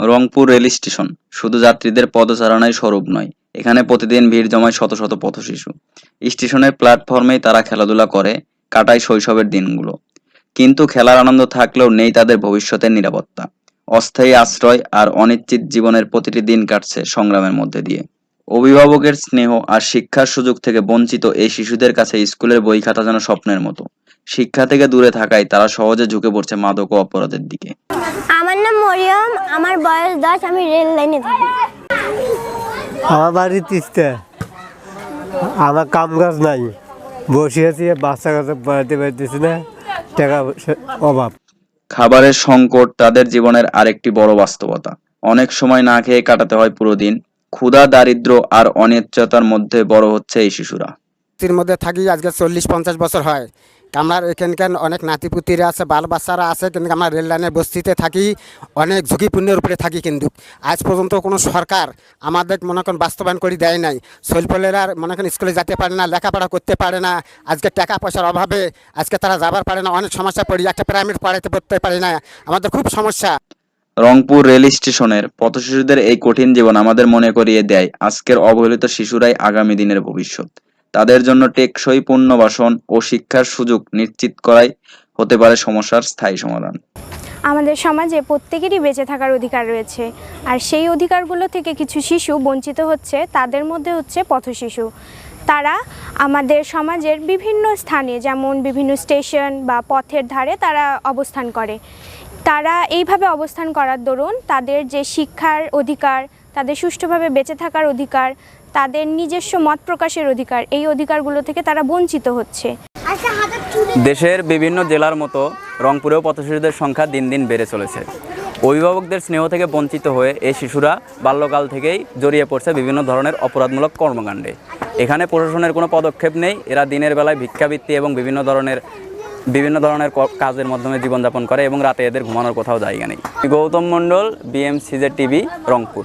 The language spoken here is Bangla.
Rangpur rail station. শুধু যাত্রীদের পদচারণাই স্বরূপ নয়, এখানে প্রতিদিন ভিড় জমায় শত শত পথশিশু। স্টেশনের প্ল্যাটফর্মেই তারা খেলাধুলা করে, কাটায় শৈশবের দিনগুলো। কিন্তু খেলার আনন্দ থাকলেও নেই তাদের ভবিষ্যতের নিরাপত্তা। অস্থায়ী আশ্রয় আর অনিশ্চিত জীবনের প্রতিটি দিন কাটছে সংগ্রামের মধ্যে দিয়ে। অভিভাবকের স্নেহ আর শিক্ষার সুযোগ থেকে বঞ্চিত এই শিশুদের কাছে স্কুলের বই খাতা যেন স্বপ্নের মতো। শিক্ষা থেকে দূরে থাকায় তারা সহজে ঝুঁকে পড়ছে মাদক ও অপরাধের দিকে। আমার নাম মরিয়ম আমার আমি রেল লাইনে থাকি। আমার বাড়ি তিস্তা। আমার কাম কাজ নাই। বসে আছি বাচ্চা কাছে পড়াতে পারতেছি না। টাকা অভাব। খাবারের সংকট তাদের জীবনের আরেকটি বড় বাস্তবতা। অনেক সময় না খেয়ে কাটাতে হয় পুরো দিন। ক্ষুধা দারিদ্র আর অনিশ্চয়তার মধ্যে বড় হচ্ছে এই শিশুরা। মধ্যে থাকি আজকে চল্লিশ পঞ্চাশ বছর হয়। আমার এখানকার অনেক নাতিপুতিরা আছে বাল বাচ্চারা আছে, কিন্তু আমরা রেল লাইনের বস্তিতে থাকি, অনেক ঝুঁকিপূর্ণের উপরে থাকি কিন্তু। আজ পর্যন্ত কোনো সরকার আমাদের মনে করেন বাস্তবায়ন করে দেয় নাই। শৈলপলেরা মনে করেন স্কুলে যেতে পারে না, লেখাপড়া করতে পারে না, আজকে টাকা পয়সার অভাবে আজকে তারা যাবার পারে না, অনেক সমস্যা পড়ি, একটা প্রাইমারি পড়াইতে পড়তে পারে না, আমাদের খুব সমস্যা। রংপুর রেল স্টেশনের পথশিশুদের এই কঠিন জীবন আমাদের মনে করিয়ে দেয় আজকের অবহেলিত শিশুরাই আগামী দিনের ভবিষ্যৎ। তাদের জন্য টেকসই পুনর্বাসন ও শিক্ষার সুযোগ নিশ্চিত করাই হতে পারে সমস্যার স্থায়ী সমাধান। আমাদের সমাজে প্রত্যেকেরই বেঁচে থাকার অধিকার রয়েছে, আর সেই অধিকারগুলো থেকে কিছু শিশু বঞ্চিত হচ্ছে, তাদের মধ্যে হচ্ছে পথশিশু। তারা আমাদের সমাজের বিভিন্ন স্থানে, যেমন বিভিন্ন স্টেশন বা পথের ধারে তারা অবস্থান করে। তারা এইভাবে অবস্থান করার দরুন তাদের যে শিক্ষার অধিকার তাদের সুষ্ঠুভাবে বেঁচে থাকার অধিকার তাদের নিজস্ব মত প্রকাশের অধিকার এই অধিকারগুলো থেকে তারা বঞ্চিত হচ্ছে। দেশের বিভিন্ন জেলার মতো রংপুরেও পথশিশুদের সংখ্যা দিন দিন বেড়ে চলেছে। অভিভাবকদের স্নেহ থেকে বঞ্চিত হয়ে এই শিশুরা বাল্যকাল থেকেই জড়িয়ে পড়ছে বিভিন্ন ধরনের অপরাধমূলক কর্মকাণ্ডে। এখানে প্রশাসনের কোনো পদক্ষেপ নেই এরা দিনের বেলায় ভিক্ষাবৃত্তি এবং বিভিন্ন ধরনের বিভিন্ন ধরনের কাজের মাধ্যমে জীবনযাপন করে এবং রাতে এদের ঘুমানোর কোথাও জায়গা নেই। Gautam Mondal BMCZ TV Rangpur.